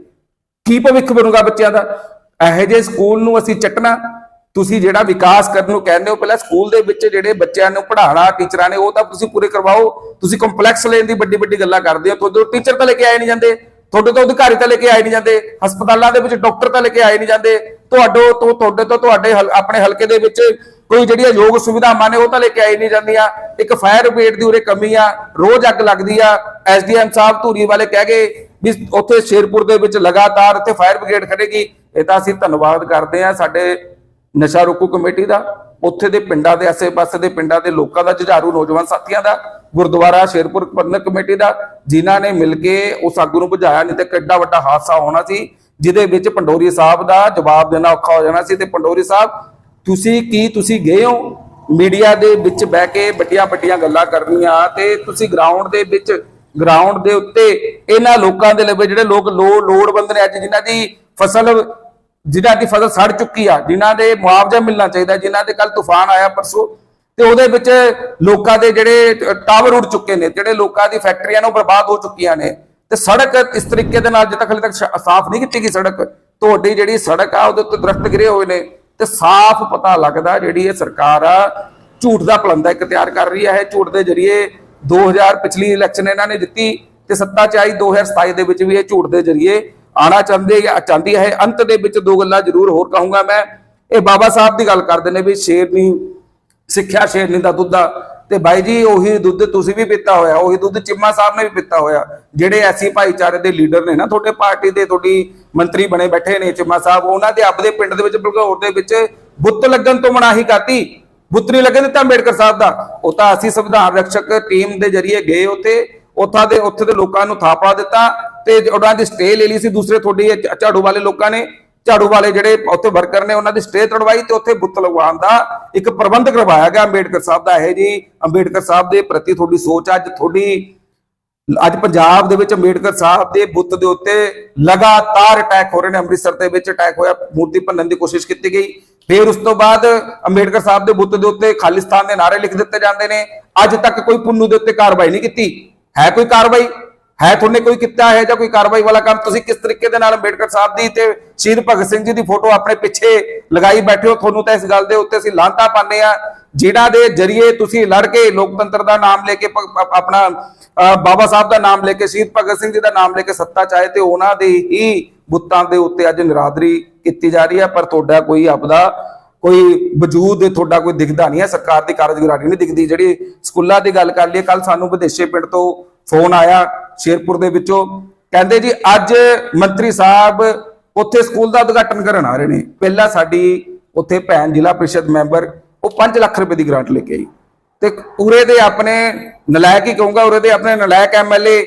Speaker 1: ਕੀ ਭਵਿੱਖ ਬਣੂਗਾ ਬੱਚਿਆਂ ਦਾ? ਇਹੋ ਜਿਹੇ ਸਕੂਲ ਨੂੰ ਅਸੀਂ ਚੱਟਣਾ। ਤੁਸੀਂ ਜਿਹੜਾ ਵਿਕਾਸ ਕਰਨ ਨੂੰ ਕਹਿੰਦੇ ਹੋ, ਪਹਿਲਾਂ ਸਕੂਲ ਦੇ ਵਿੱਚ ਜਿਹੜੇ ਬੱਚਿਆਂ ਨੂੰ ਪੜ੍ਹਾਉਣਾ, ਟੀਚਰਾਂ ਨੇ, ਉਹ ਤਾਂ ਤੁਸੀਂ ਪੂਰੇ ਕਰਵਾਓ। ਤੁਸੀਂ ਕੰਪਲੈਕਸ ਲੈਣ ਦੀ ਵੱਡੀ ਵੱਡੀ ਗੱਲਾਂ ਕਰਦੇ ਹੋ। ਤੁਹਾਡੇ ਟੀਚਰ ਤਾਂ ਲੈ ਕੇ ਆਏ ਨਹੀਂ ਜਾਂਦੇ। ਤੁਹਾਡੇ ਤੋਂ ਅਧਿਕਾਰੀ ਤਾਂ ਲੈ ਕੇ ਆਏ ਨਹੀਂ ਜਾਂਦੇ। ਹਸਪਤਾਲਾਂ ਦੇ ਵਿੱਚ ਡਾਕਟਰ ਤਾਂ ਲੈ ਕੇ ਆਏ ਨਹੀਂ ਜਾਂਦੇ। ਤੁਹਾਡੇ ਤੋਂ ਤੁਹਾਡੇ ਤੋਂ, ਤੁਹਾਡੇ ਆਪਣੇ ਹਲਕੇ ਦੇ ਵਿੱਚ ਕੋਈ ਜਿਹੜੀਆਂ ਯੋਗ ਸੁਵਿਧਾਵਾਂ ਨੇ, ਉਹ ਤਾਂ ਲੈ ਕੇ ਆਈ ਨਹੀਂ ਜਾਂਦੀਆਂ। ਇੱਕ ਫਾਇਰ ਬ੍ਰਿਗੇਡ ਦੀ ਉਰੇ ਕਮੀ ਆ। ਰੋਜ਼ ਅੱਗ ਲੱਗਦੀ ਆ। ਐਸਡੀਐਮ ਸਾਹਿਬ ਧੂਰੀ ਵਾਲੇ ਕਹਿ ਗਏ ਵੀ ਉੱਥੇ ਸ਼ੇਰਪੁਰ ਦੇ ਵਿੱਚ ਲਗਾਤਾਰ ਉੱਥੇ ਫਾਇਰ ਬ੍ਰਿਗੇਡ ਖੜੇਗੀ ਇਹ ਤਾਂ ਅਸੀਂ ਧੰਨਵਾਦ ਕਰਦੇ ਆ ਸਾਡੇ ਨਸ਼ਾ ਰੋਕੂ ਕਮੇਟੀ ਦਾ, ਉੱਥੇ ਦੇ ਪਿੰਡਾਂ ਦੇ ਆਸੇ-ਪਾਸੇ ਦੇ ਪਿੰਡਾਂ ਦੇ ਲੋਕਾਂ ਦਾ, ਜੁਝਾਰੂ ਨੌਜਵਾਨ ਸਾਥੀਆਂ ਦਾ, ਗੁਰਦੁਆਰਾ ਸ਼ੇਰਪੁਰ ਪ੍ਰਬੰਧਕ ਕਮੇਟੀ ਦਾ, ਜਿਨ੍ਹਾਂ ਨੇ ਮਿਲ ਕੇ ਉਸ ਅੱਗ ਨੂੰ ਬੁਝਾਇਆ, ਨਹੀਂ ਤੇ ਕਿੱਡਾ ਵੱਡਾ ਹਾਦਸਾ ਹੋਣਾ ਸੀ, ਜਿਹਦੇ ਵਿੱਚ ਪੰਡੋਰੀ ਸਾਹਿਬ ਦਾ ਜਵਾਬ ਦੇਣਾ ਔਖਾ ਹੋ ਜਾਣਾ ਸੀ ਤੇ ਪੰਡੋਰੀ ਸਾਹਿਬ, ਤੁਸੀਂ ਕੀ ਤੁਸੀਂ ਗਏ ਹੋ? ਮੀਡੀਆ ਦੇ ਵਿੱਚ ਬਹਿ ਕੇ ਵੱਡੀਆਂ ਵੱਡੀਆਂ ਗੱਲਾਂ ਕਰਨੀਆਂ ਤੇ ਤੁਸੀਂ ਗਰਾਊਂਡ ਦੇ ਵਿੱਚ ਗਰਾਊਂਡ ਦੇ ਉੱਤੇ ਇਹਨਾਂ ਲੋਕਾਂ ਦੇ ਲਈ ਜਿਹੜੇ ਲੋਕ ਲੋ ਲੋੜਵੰਦ ਨੇ ਅੱਜ ਜਿਨ੍ਹਾਂ ਦੀ ਫਸਲ ਜਿਨ੍ਹਾਂ ਦੀ ਫਸਲ ਸੜ ਚੁੱਕੀ ਆ, ਜਿਨ੍ਹਾਂ ਦੇ ਮੁਆਵਜ਼ਾ ਮਿਲਣਾ ਚਾਹੀਦਾ, ਜਿਨ੍ਹਾਂ ਦੇ ਕੱਲ ਤੂਫਾਨ ਆਇਆ ਪਰਸੋਂ, ਤੇ ਉਹਦੇ ਵਿੱਚ ਲੋਕਾਂ ਦੇ ਜਿਹੜੇ ਟਾਵਰ ਉੱਡ ਚੁੱਕੇ ਨੇ, ਜਿਹੜੇ ਲੋਕਾਂ ਦੀ ਫੈਕਟਰੀਆਂ ਨੇ ਉਹ ਬਰਬਾਦ ਹੋ ਚੁੱਕੀਆਂ ਨੇ। ਤੇ ਸੜਕ ਇਸ ਤਰੀਕੇ ਦੇ ਨਾਲ, ਜਿੱਥੇ ਤੱਕ ਹਲੇ ਤੱਕ ਸਾਫ਼ ਨਹੀਂ ਕੀਤੀ ਗਈ ਸੜਕ, ਤੁਹਾਡੀ ਜਿਹੜੀ ਸੜਕ ਆ, ਉਹਦੇ ਉੱਤੇ ਦਰਖਤ ਗਿਰੇ ਹੋਏ ਨੇ, ਤੇ ਸਾਫ਼ ਪਤਾ ਲੱਗਦਾ ਜਿਹੜੀ ਇਹ ਸਰਕਾਰ ਆ, ਝੂਠ ਦਾ ਪਲੰਦਾ ਇੱਕ ਤਿਆਰ ਕਰ ਰਹੀ ਹੈ ਇਹ ਝੂਠ ਦੇ ਜ਼ਰੀਏ 2000 ਪਿਛਲੀ ਇਲੈਕਸ਼ਨ ਇਹਨਾਂ ਨੇ ਦਿੱਤੀ ਤੇ ਸੱਤਾ ਚ ਆਈ 2027 ਦੇ ਵਿੱਚ ਵੀ ਇਹ ਝੂਠ ਦੇ ਜ਼ਰੀਏ। ਆਣਾ ਚਾਹੁੰਦੇ ਚਾਹੁੰਦੀ ਹੈ, ਅੰਤ ਦੇ ਵਿੱਚ ਦੋ ਗੱਲਾਂ ਜ਼ਰੂਰ ਹੋਰ ਕਹੂੰਗਾ ਮੈਂ। ਇਹ ਬਾਬਾ ਸਾਹਿਬ ਦੀ ਗੱਲ ਕਰਦੇ ਨੇ ਵੀ ਸ਼ੇਰਨੀ ਸਿੱਖਿਆ ਸ਼ੇਰਨੀ ਦਾ ਦੁੱਧ ਆ ਤੇ ਬਾਈ ਜੀ, ਉਹੀ ਦੁੱਧ ਤੁਸੀਂ ਵੀ ਪੀਤਾ ਹੋਇਆ, ਉਹੀ ਦੁੱਧ ਚਿੰਮਾ ਸਾਹਿਬ ਨੇ ਵੀ ਪੀਤਾ ਹੋਇਆ। ਜਿਹੜੇ ਐਸੀ ਭਾਈਚਾਰੇ ਦੇ ਲੀਡਰ ਨੇ ਨਾ, ਤੁਹਾਡੇ ਪਾਰਟੀ ਦੇ ਤੁਹਾਡੀ ਮੰਤਰੀ ਬਣੇ ਬੈਠੇ ਨੇ ਚਿੰਮਾ ਸਾਹਿਬ, ਉਹਨਾਂ ਦੇ ਆਪਦੇ ਪਿੰਡ ਦੇ ਵਿੱਚ ਬਲਗੌਰ ਦੇ ਵਿੱਚ ਬੁੱਤ ਲੱਗਣ ਤੋਂ ਮਨਾਹੀ ਕਰਤੀ। ਬੁੱਤ ਨਹੀਂ ਲੱਗਣ ਦਿੱਤਾ ਅੰਬੇਡਕਰ ਸਾਹਿਬ ਦਾ। ਉਹ ਤਾਂ ਅਸੀਂ ਸੰਵਿਧਾਨ ਰਕਸ਼ਕ ਟੀਮ ਦੇ ਜਰੀਏ ਗਏ ਉੱਥੇ। ਉੱਥਾਂ ਦੇ ਉੱਥੇ ਦੇ ਲੋਕਾਂ ਨੂੰ ਥਾਪਾ ਦਿੱਤਾ ਤੇ ਉਹਨਾਂ ਦੀ ਸਟੇ ਲੈ ਲਈ ਸੀ, ਦੂਸਰੇ ਤੁਹਾਡੀ ਝਾੜੂ ਵਾਲੇ ਲੋਕਾਂ ਨੇ। ਝਾੜੂ ਵਾਲੇ ਜਿਹੜੇ ਉੱਥੇ ਵਰਕਰ ਨੇ, ਉਹਨਾਂ ਦੀ ਸਟੇ ਤੜਵਾਈ ਤੇ ਉੱਥੇ ਬੁੱਤ ਲਗਵਾਉਣ ਦਾ ਇੱਕ ਪ੍ਰਬੰਧ ਕਰਵਾਇਆ ਗਿਆ ਅੰਬੇਡਕਰ ਸਾਹਿਬ ਦਾ। ਇਹ ਜੀ ਅੰਬੇਡਕਰ ਸਾਹਿਬ ਦੇ ਪ੍ਰਤੀ ਤੁਹਾਡੀ ਸੋਚ ਅੱਜ ਤੁਹਾਡੀ ਅੱਜ ਪੰਜਾਬ ਦੇ ਵਿੱਚ ਅੰਬੇਡਕਰ ਸਾਹਿਬ ਦੇ ਬੁੱਤ ਦੇ ਉੱਤੇ ਲਗਾਤਾਰ ਅਟੈਕ ਹੋ ਰਹੇ ਨੇ। ਅੰਮ੍ਰਿਤਸਰ ਦੇ ਵਿੱਚ ਅਟੈਕ ਹੋਇਆ, ਮੂਰਤੀ ਭੰਨਣ ਦੀ ਕੋਸ਼ਿਸ਼ ਕੀਤੀ ਗਈ। ਫਿਰ ਉਸ ਤੋਂ ਬਾਅਦ ਅੰਬੇਡਕਰ ਸਾਹਿਬ ਦੇ ਬੁੱਤ ਦੇ ਉੱਤੇ ਖਾਲਿਸਤਾਨ ਦੇ ਨਾਰੇ ਲਿਖ ਦਿੱਤੇ ਜਾਂਦੇ ਨੇ। ਅੱਜ ਤੱਕ ਕੋਈ ਪੁੰਨੂ ਦੇ ਉੱਤੇ ਕਾਰਵਾਈ ਨਹੀਂ ਕੀਤੀ। ਹੈ ਕੋਈ ਕਾਰਵਾਈ? ਹੈ ਤੁਹਾਨੇ ਕੋਈ ਕੀਤਾ ਹੈ ਜਾਂ ਕੋਈ ਕਾਰਵਾਈ ਵਾਲਾ ਕੰਮ? ਤੁਸੀਂ ਕਿਸ ਤਰੀਕੇ ਦੇ ਨਾਲ ਅੰਬੇਡਕਰ ਸਾਹਿਬ ਦੀ ਤੇ ਸ਼ਹੀਦ ਭਗਤ ਸਿੰਘ ਜੀ ਦੀ ਫੋਟੋ ਆਪਣੇ ਪਿੱਛੇ ਲਗਾਈ ਬੈਠੇ ਹੋ? ਤੁਹਾਨੂੰ ਤਾਂ ਇਸ ਗੱਲ ਦੇ ਉੱਤੇ ਅਸੀਂ ਲਾਂਤਾ ਪਾਉਂਦੇ ਆ ਜਿਹੜਾ ਦੇ ਜਰੀਏ ਤੁਸੀਂ ਲੜ ਕੇ ਲੋਕਤੰਤਰ ਦਾ ਨਾਮ ਲੈ ਕੇ ਆਪਣਾ ਅ, ਬਾਬਾ ਸਾਹਿਬ ਦਾ ਨਾਮ ਲੈ ਕੇ ਸ਼ਹੀਦ ਭਗਤ ਸਿੰਘ ਜੀ ਦਾ ਨਾਮ ਲੈ ਕੇ ਸੱਤਾ ਚਾਹੇ ਤੇ ਉਹਨਾਂ ਦੇ ਹੀ ਬੁੱਤਾਂ ਦੇ ਉੱਤੇ ਅੱਜ ਨਿਰਾਦਰੀ ਕੀਤੀ ਜਾ ਰਹੀ ਹੈ। ਪਰ ਤੁਹਾਡਾ ਕੋਈ ਆਪਦਾ ਕੋਈ ਵਜੂਦ ਤੁਹਾਡਾ ਕੋਈ ਦਿਖਦਾ ਨਹੀਂ ਹੈ, ਸਰਕਾਰ ਦੀ ਕਾਰਜਗੁਜ਼ਾਰੀ ਨਹੀਂ ਦਿਖਦੀ। ਜਿਹੜੀ ਸਕੂਲਾਂ ਦੀ ਗੱਲ ਕਰ ਲਈਏ ਕੱਲ ਸਾਨੂੰ ਵਿਦੇਸ਼ੇ ਪਿੰਡ ਤੋਂ ਫੋਨ ਆਇਆ ਸ਼ੇਰਪੁਰ ਦੇ ਵਿੱਚੋਂ। ਕਹਿੰਦੇ ਜੀ, ਅੱਜ ਮੰਤਰੀ ਸਾਹਿਬ ਉੱਥੇ ਸਕੂਲ ਦਾ ਉਦਘਾਟਨ ਕਰਨ ਆ ਰਹੇ ਨੇ। ਪਹਿਲਾਂ ਸਾਡੀ ਉੱਥੇ ਭੈਣ ਜ਼ਿਲ੍ਹਾ ਪ੍ਰੀਸ਼ਦ ਮੈਂਬਰ, ਉਹ 5 ਲੱਖ ਰੁਪਏ ਦੀ ਗ੍ਰਾਂਟ ਲੈ ਕੇ ਆਈ। ਤੇ ਉਰੇ ਦੇ ਆਪਣੇ ਨਲਾਇਕ ਹੀ ਕਹੂੰਗਾ, ਉਰੇ ਦੇ ਆਪਣੇ ਨਲਾਇਕ ਐਮਐਲਏ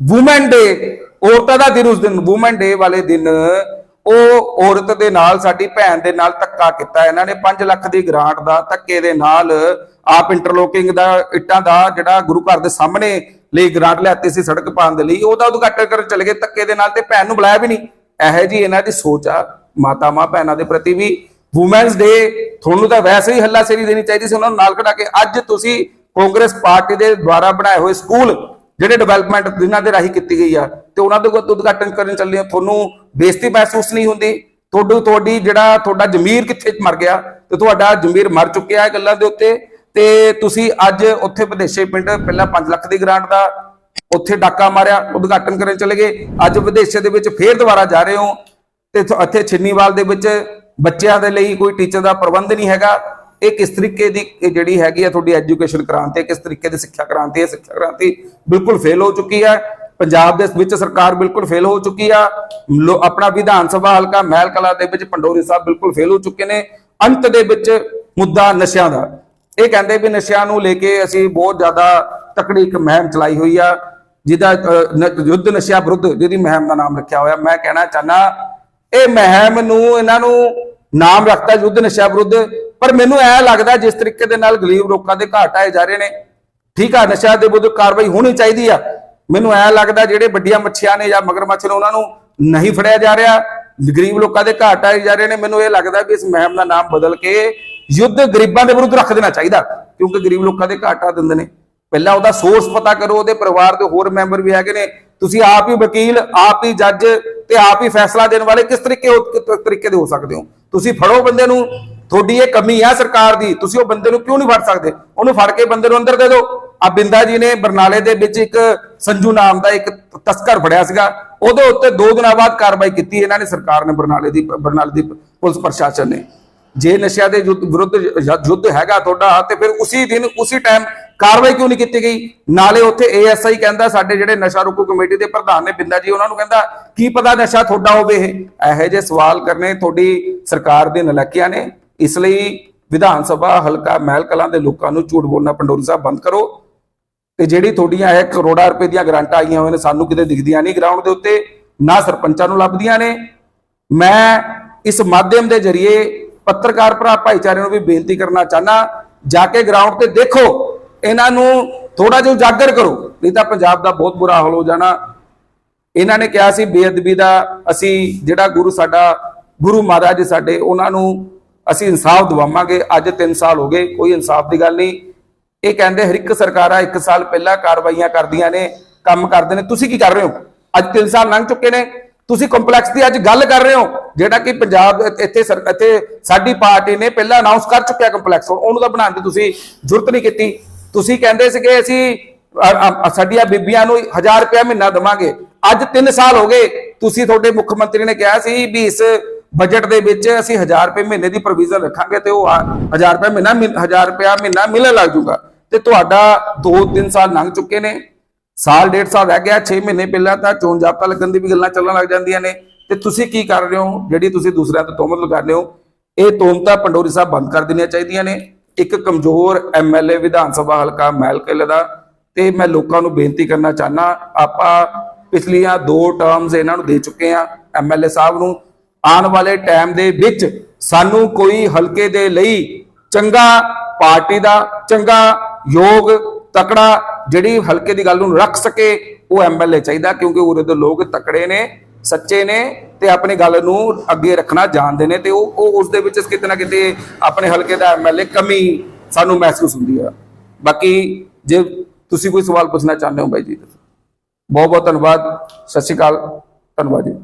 Speaker 1: ਵੂਮਨ ਡੇ, ਔਰਤਾਂ ਦਾ ਦਿਨ ਉਸ ਦਿਨ, ਵੂਮਨ ਡੇ ਵਾਲੇ ਦਿਨ ਉਹ ਔਰਤ ਦੇ ਨਾਲ, ਸਾਡੀ ਭੈਣ ਦੇ ਨਾਲ ਧੱਕਾ ਕੀਤਾ। ਇਹਨਾਂ ਨੇ 5 ਲੱਖ ਦੀ ਗ੍ਰਾਂਟ ਦਾ ਧੱਕੇ ਦੇ ਨਾਲ ਆਪ ਇੰਟਰਲੋਕਿੰਗ ਦਾ, ਇੱਟਾਂ ਦਾ ਜਿਹੜਾ ਗੁਰੂ ਘਰ ਦੇ ਸਾਹਮਣੇ ਲਈ ਗ੍ਰਾਂਟ ਲਿਆਤੀ ਸੀ ਸੜਕ ਪਾਉਣ ਦੇ ਲਈ। ਉਹਦਾ ਉਦਘਾਟਨ ਕਰਨ ਚਲੇ ਗਏ ਧੱਕੇ ਦੇ ਨਾਲ ਤੇ ਭੈਣ ਨੂੰ ਬੁਲਾਇਆ ਵੀ ਨਹੀਂ। ਇਹੋ ਜੀ ਇਹਨਾਂ ਦੀ ਸੋਚ ਆ। ਮਾਤਾ ਮਾਂ ਭੈਣਾਂ ਦੇ ਪ੍ਰਤੀ ਵੀ ਵੂਮੈਨਸ ਡੇ ਤੁਹਾਨੂੰ ਤਾਂ ਵੈਸੇ ਹੀ ਹੱਲਾ ਸੇਰੀ ਦੇਣੀ ਚਾਹੀਦੀ ਸੀ, ਉਹਨਾਂ ਨੂੰ ਨਾਲ ਖੜਾ ਕੇ ਅੱਜ ਤੁਸੀਂ ਕਾਂਗਰਸ ਪਾਰਟੀ ਦੇ ਦੁਆਰਾ ਬਣਾਏ ਹੋਏ ਸਕੂਲ, ਜਿਹੜੇ ਡਿਵੈਲਪਮੈਂਟ ਜਿਨ੍ਹਾਂ ਦੇ ਰਾਹੀਂ ਕੀਤੀ ਗਈ ਆ, ਤੇ ਉਹਨਾਂ ਦੇ ਉਦਘਾਟਨ ਕਰਨ ਚੱਲੇ ਹੋ। ਤੁਹਾਨੂੰ ਬੇਇੱਜ਼ਤੀ ਮਹਿਸੂਸ ਨਹੀਂ ਹੁੰਦੀ। ਤੁਹਾਡੀ ਤੁਹਾਡੀ ਜਿਹੜਾ ਤੁਹਾਡਾ ਜ਼ਮੀਰ ਕਿੱਥੇ ਮਰ ਗਿਆ ਤੇ ਤੁਹਾਡਾ ਜ਼ਮੀਰ ਮਰ ਚੁੱਕਿਆ ਹੈ ਗੱਲਾਂ ਦੇ ਉੱਤੇ। ਤੇ ਤੁਸੀਂ ਅੱਜ ਉੱਥੇ ਵਿਦੇਸ਼ੇ ਪਿੰਡ ਪਹਿਲਾਂ 5 ਲੱਖ ਦੀ ਗ੍ਰਾਂਟ ਦਾ ਉੱਥੇ ਡਾਕਾ ਮਾਰਿਆ, ਉਦਘਾਟਨ ਕਰਨ ਚਲੇ ਗਏ। ਅੱਜ ਵਿਦੇਸ਼ੇ ਦੇ ਵਿੱਚ ਫੇਰ ਦੁਬਾਰਾ ਜਾ ਰਹੇ ਹੋ। ਤੇ ਇੱਥੇ ਛਿੰਨੀਵਾਲ ਦੇ ਵਿੱਚ ਬੱਚਿਆਂ ਦੇ ਲਈ ਕੋਈ ਟੀਚਰ ਦਾ ਪ੍ਰਬੰਧ ਨਹੀਂ ਹੈਗਾ। ਇਹ ਕਿਸ ਤਰੀਕੇ ਦੀ ਜਿਹੜੀ ਹੈਗੀ ਆ ਤੁਹਾਡੀ ਐਜੂਕੇਸ਼ਨ ਕ੍ਰਾਂਤੀ, ਕਿਸ ਤਰੀਕੇ ਦੀ ਸਿੱਖਿਆ ਕ੍ਰਾਂਤੀ ਹੈ ਸਿੱਖਿਆ ਕ੍ਰਾਂਤੀ ਬਿਲਕੁਲ ਫੇਲ ਹੋ ਚੁੱਕੀ ਹੈ। ਪੰਜਾਬ ਦੇ ਵਿੱਚ ਸਰਕਾਰ ਬਿਲਕੁਲ ਫੇਲ ਹੋ ਚੁੱਕੀ ਆ। ਲੋ- ਆਪਣਾ ਵਿਧਾਨ ਸਭਾ ਹਲਕਾ ਮਹਿਲ ਕਲਾ ਦੇ ਵਿੱਚ ਪੰਡੋਰੀ ਸਾਹਿਬ ਬਿਲਕੁਲ ਫੇਲ ਹੋ ਚੁੱਕੇ ਨੇ। ਅੰਤ ਦੇ ਵਿੱਚ ਮੁੱਦਾ ਨਸ਼ਿਆਂ ਦਾ। ਇਹ ਕਹਿੰਦੇ ਵੀ ਨਸ਼ਿਆਂ ਨੂੰ ਲੈ ਕੇ ਅਸੀਂ ਬਹੁਤ ਜ਼ਿਆਦਾ ਤਕੜੀ ਇੱਕ ਮਹਿਮ ਚਲਾਈ ਹੋਈ ਆ। ਜਿਹਦਾ ਯੁੱਧ ਨਸ਼ਿਆਂ ਵਿਰੁੱਧ, ਜਿਹਦੀ ਮਹਿਮ ਦਾ ਨਾਮ ਰੱਖਿਆ ਹੋਇਆ। ਮੈਂ ਕਹਿਣਾ ਚਾਹਨਾ ਇਹ ਮਹਿਮ ਨੂੰ, ਇਹਨਾਂ ਨੂੰ ਨਾਮ ਰੱਖਤਾ ਯੁੱਧ ਨਸ਼ਿਆਂ ਵਿਰੁੱਧ। ਪਰ ਮੈਨੂੰ ਐ ਲੱਗਦਾ ਜਿਸ ਤਰੀਕੇ ਦੇ ਨਾਲ ਗਰੀਬ ਲੋਕਾਂ ਦੇ ਘਾਟ ਆਏ ਜਾ ਰਹੇ ਨੇ। ਠੀਕ ਆ, ਨਸ਼ਿਆਂ ਦੇ ਵਿਰੁੱਧ ਕਾਰਵਾਈ ਹੋਣੀ ਚਾਹੀਦੀ ਆ। ਮੈਨੂੰ ਐ ਲੱਗਦਾ ਜਿਹੜੇ ਵੱਡੀਆਂ ਮੱਛੀਆਂ ਨੇ ਜਾਂ ਮਗਰਮੱਛ ਨੇ ਉਹਨਾਂ ਨੂੰ ਨਹੀਂ ਫੜਿਆ ਜਾ ਰਿਹਾ, ਗਰੀਬ ਲੋਕਾਂ ਦੇ ਘਾਟ ਆਏ ਜਾ ਰਹੇ ਨੇ, ਮੈਨੂੰ ਇਹ ਲੱਗਦਾ ਵੀ ਇਸ ਮੁਹਿੰਮ ਦਾ ਨਾਮ ਬਦਲ ਕੇ ਯੁੱਧ ਗਰੀਬਾਂ ਦੇ ਵਿਰੁੱਧ ਰੱਖ ਦੇਣਾ ਚਾਹੀਦਾ, ਕਿਉਂਕਿ ਗਰੀਬ ਲੋਕਾਂ ਦੇ ਘਾਟਾ ਦਿੰਦੇ ਨੇ। ਪਹਿਲਾਂ ਉਹਦਾ ਸੋਰਸ ਪਤਾ ਕਰੋ, ਉਹਦੇ ਪਰਿਵਾਰ ਦੇ ਹੋਰ ਮੈਂਬਰ ਵੀ ਹੈਗੇ ਨੇ, ਤੁਸੀਂ ਆਪ ਹੀ ਵਕੀਲ, ਆਪ ਹੀ ਜੱਜ ਤੇ ਆਪ ਹੀ ਫੈਸਲਾ ਦੇਣ ਵਾਲੇ ਕਿਸ ਤਰੀਕੇ ਤਰੀਕੇ ਦੇ ਹੋ ਸਕਦੇ ਹੋ? ਤੁਸੀਂ ਫੜੋ ਬੰਦੇ ਨੂੰ, ਤੁਹਾਡੀ ਇਹ ਕਮੀ ਆ ਸਰਕਾਰ ਦੀ, ਤੁਸੀਂ ਉਹ ਬੰਦੇ ਨੂੰ ਕਿਉਂ ਨਹੀਂ ਫੜ ਸਕਦੇ? ਉਹਨੂੰ ਫੜ ਕੇ ਬੰਦੇ ਨੂੰ ਅੰਦਰ ਦੇ ਦਿਓ। ਆ ਬਿੰਦਾ ਜੀ ਨੇ ਬਰਨਾਲੇ ਦੇ ਵਿੱਚ ਇੱਕ ਸੰਜੂ ਨਾਮ ਦਾ ਇੱਕ ਤਸਕਰ ਫੜਿਆ ਸੀਗਾ। ਉਹਦੇ ਉੱਤੇ 2 ਦਿਨਾਂ ਬਾਅਦ ਕਾਰਵਾਈ ਕੀਤੀ ਇਹਨਾਂ ਨੇ, ਸਰਕਾਰ ਨੇ ਬਰਨਾਲੇ ਦੀ ਬਰਨਾਲੇ ਦੀ ਪੁਲਿਸ ਪ੍ਰਸ਼ਾਸਨ ਨੇ। ਜੇ ਨਸ਼ਿਆਂ ਦੇ ਯੁੱਧ, ਵਿਰੁੱਧ ਜ- ਯੁੱਧ ਹੈਗਾ ਤੁਹਾਡਾ, ਤੇ ਫਿਰ ਉਸੇ ਦਿਨ, ਉਸੇ ਟਾਈਮ ਕਾਰਵਾਈ ਕਿਉਂ ਨਹੀਂ ਕੀਤੀ ਗਈ? ਨਾਲੇ ਉੱਥੇ ਏਐਸਆਈ ਕਹਿੰਦਾ, ਸਾਡੇ ਜਿਹੜੇ ਨਸ਼ਾ ਰੋਕੂ ਕਮੇਟੀ ਦੇ ਪ੍ਰਧਾਨ ਨੇ ਬਿੰਦਾ ਜੀ, ਉਹਨਾਂ ਨੂੰ ਕਹਿੰਦਾ, ਕੀ ਪਤਾ ਨਸ਼ਾ ਤੁਹਾਡਾ ਹੋਵੇ ਇਹ? ਇਹੋ ਜਿਹੇ ਸਵਾਲ ਕਰਨੇ ਤੁਹਾਡੀ ਸਰਕਾਰ ਦੇ ਨਲਕਿਆਂ ਨੇ। ਇਸ ਲਈ ਵਿਧਾਨ ਸਭਾ, ਹਲਕਾ, ਮਹਿਲ ਕਲਾਂ ਦੇ ਲੋਕਾਂ ਨੂੰ ਝੂਠ ਬੋਲਣਾ, ਪੰਡੋਰੀ ਸਾਹਿਬ ਬੰਦ ਕਰੋ। ਤੇ ਜਿਹੜੀ ਤੁਹਾਡੀਆਂ ਇਹ ਕਰੋੜਾਂ ਰੁਪਏ ਦੀਆਂ ਗ੍ਰਾਂਟਾਂ ਆਈਆਂ ਹੋਈਆਂ ਨੇ, ਸਾਨੂੰ ਕਿਤੇ ਦਿਖਦੀਆਂ ਨਹੀਂ ਗਰਾਊਂਡ ਦੇ ਉੱਤੇ, ਨਾ ਸਰਪੰਚਾਂ ਨੂੰ ਲੱਭਦੀਆਂ ਨੇ। ਮੈਂ ਇਸ ਮਾਧਿਅਮ ਦੇ ਜ਼ਰੀਏ ਪੱਤਰਕਾਰ ਭਰਾ ਭਾਈਚਾਰੇ ਨੂੰ ਵੀ ਬੇਨਤੀ ਕਰਨਾ ਚਾਹਨਾ ਜਾ ਕੇ ਗਰਾਊਂਡ ਤੇ ਦੇਖੋ, ਇਹਨਾਂ ਨੂੰ ਥੋੜਾ ਜਿਹਾ ਉਜਾਗਰ ਕਰੋ, ਨਹੀਂ ਤਾਂ ਪੰਜਾਬ ਦਾ ਬਹੁਤ ਬੁਰਾ ਹਾਲ ਹੋ ਜਾਣਾ। ਇਹਨਾਂ ਨੇ ਕਿਹਾ ਸੀ, ਬੇਅਦਬੀ ਦਾ ਅਸੀਂ ਜਿਹੜਾ ਗੁਰੂ ਸਾਡਾ, ਗੁਰੂ ਮਹਾਰਾਜ ਸਾਡੇ, ਉਹਨਾਂ ਨੂੰ ਅਸੀਂ ਇਨਸਾਫ ਦਿਵਾਵਾਂਗੇ, ਅੱਜ 3 ਸਾਲ ਹੋ ਗਏ, ਕੋਈ ਇਨਸਾਫ ਦੀ ਗੱਲ ਨਹੀਂ। ਇਹ ਕਹਿੰਦੇ ਹਰ ਇੱਕ ਸਰਕਾਰਾਂ 1 ਸਾਲ ਪਹਿਲਾਂ ਕਾਰਵਾਈਆਂ ਕਰਦੀਆਂ ਨੇ, ਕੰਮ ਕਰਦੇ ਨੇ। ਤੁਸੀਂ ਕੀ ਕਰ ਰਹੇ ਹੋ? ਅੱਜ 3 ਸਾਲ ਲੰਘ ਚੁੱਕੇ ਨੇ। ਤੁਸੀਂ ਕੰਪਲੈਕਸ ਦੀ ਅੱਜ ਗੱਲ ਕਰ ਰਹੇ ਹੋ, ਜਿਹੜਾ ਕਿ ਪੰਜਾਬ ਇੱਥੇ ਸਰ- ਇੱਥੇ ਸਾਡੀ ਪਾਰਟੀ ਨੇ ਪਹਿਲਾਂ ਅਨਾਉਂਸ ਕਰ ਚੁੱਕਿਆ ਕੰਪਲੈਕਸ। ਉਹਨੂੰ ਤਾਂ ਬਣਾਉਣ ਦੀ ਤੁਸੀਂ ਜ਼ਰੂਰਤ ਨਹੀਂ ਕੀਤੀ। ਤੁਸੀਂ ਕਹਿੰਦੇ ਸੀਗੇ ਅਸੀਂ ਸਾਡੀਆਂ ਬੀਬੀਆਂ ਨੂੰ 1000 ਰੁਪਇਆ ਮਹੀਨਾ ਦੇਵਾਂਗੇ। ਅੱਜ 3 ਸਾਲ ਹੋ ਗਏ। ਤੁਸੀਂ ਤੁਹਾਡੇ ਮੁੱਖ ਮੰਤਰੀ ਨੇ ਕਿਹਾ ਸੀ ਵੀ ਇਸ ਬਜਟ ਦੇ ਵਿੱਚ ਅਸੀਂ 1000 ਰੁਪਏ ਮਹੀਨੇ ਦੀ ਪ੍ਰੋਵੀਜ਼ਨ ਰੱਖਾਂਗੇ ਤੇ ਉਹ 1000 ਰੁਪਏ ਮਹੀਨਾ 1000 ਰੁਪਇਆ ਮਹੀਨਾ ਮਿਲਣ ਲੱਗ ਜਾਊਗਾ ਤੇ ਤੁਹਾਡਾ 2-3 ਸਾਲ ਲੰਘ ਚੁੱਕੇ ਨੇ। ਸਾਲ, ਡੇਢ ਸਾਲ ਰਹਿ ਗਿਆ 6 ਮਹੀਨੇ ਪਹਿਲਾਂ ਤਾਂ ਚੋਣ ਜਾਬਤਾ ਲੱਗਣ ਦੀ ਵੀ ਗੱਲਾਂ ਚੱਲਣ ਲੱਗ ਜਾਂਦੀਆਂ ਨੇ। ਤੇ ਤੁਸੀਂ ਕੀ ਕਰ ਰਹੇ ਹੋ? ਜਿਹੜੀ ਤੁਸੀਂ ਦੂਸਰਿਆਂ ਤੇ ਤੋਹਮਤ ਲਗਾ ਰਹੇ ਹੋ, ਇਹ ਤੋਹਮਤਾਂ ਪੰਡੋਰੀ ਸਾਹਿਬ ਬੰਦ ਕਰ ਦੇਣੀਆਂ ਚਾਹੀਦੀਆਂ ਨੇ। ਇੱਕ ਕਮਜ਼ੋਰ ਐਮਐਲਏ ਵਿਧਾਨ ਸਭਾ ਹਲਕਾ ਮਹਿਲ ਕਿਲੇ ਦਾ, ਤੇ ਮੈਂ ਲੋਕਾਂ ਨੂੰ ਬੇਨਤੀ ਕਰਨਾ ਚਾਹਨਾ ਆਪਾਂ ਪਿਛਲੀਆਂ ਦੋ ਟਰਮਸ ਇਹਨਾਂ ਨੂੰ ਦੇ ਚੁੱਕੇ ਆ ਐਮਐਲਏ ਸਾਹਿਬ ਨੂੰ। ਆਉਣ ਵਾਲੇ ਟਾਈਮ ਦੇ ਵਿੱਚ ਸਾਨੂੰ ਕੋਈ ਹਲਕੇ ਦੇ ਲਈ ਚੰਗਾ ਪਾਰਟੀ ਦਾ, ਚੰਗਾ ਯੋਗ ਤਕੜਾ ਜਿਹੜੀ ਹਲਕੇ ਦੀ ਗੱਲ ਨੂੰ ਰੱਖ ਸਕੇ, ਉਹ ਐਮਐਲਏ ਚਾਹੀਦਾ, ਕਿਉਂਕਿ ਉਰੇ ਦੇ ਲੋਕ ਤਕੜੇ ਨੇ, ਸੱਚੇ ਨੇ ਤੇ ਆਪਣੀ ਗੱਲ ਨੂੰ ਅੱਗੇ ਰੱਖਣਾ ਜਾਣਦੇ ਨੇ ਤੇ ਉਹ ਉਹ ਉਸ ਦੇ ਵਿੱਚ ਕਿਤੇ ਨਾ ਕਿਤੇ ਆਪਣੇ ਹਲਕੇ ਦਾ ਐਮਐਲਏ ਕਮੀ ਸਾਨੂੰ ਮਹਿਸੂਸ ਹੁੰਦੀ ਆ। ਬਾਕੀ ਜੇ ਤੁਸੀਂ ਕੋਈ ਸਵਾਲ ਪੁੱਛਣਾ ਚਾਹੁੰਦੇ ਹੋ ਬਾਈ ਜੀ ਬਹੁਤ ਬਹੁਤ ਧੰਨਵਾਦ, ਸਤਿ ਸ਼੍ਰੀ ਅਕਾਲ, ਧੰਨਵਾਦ ਜੀ।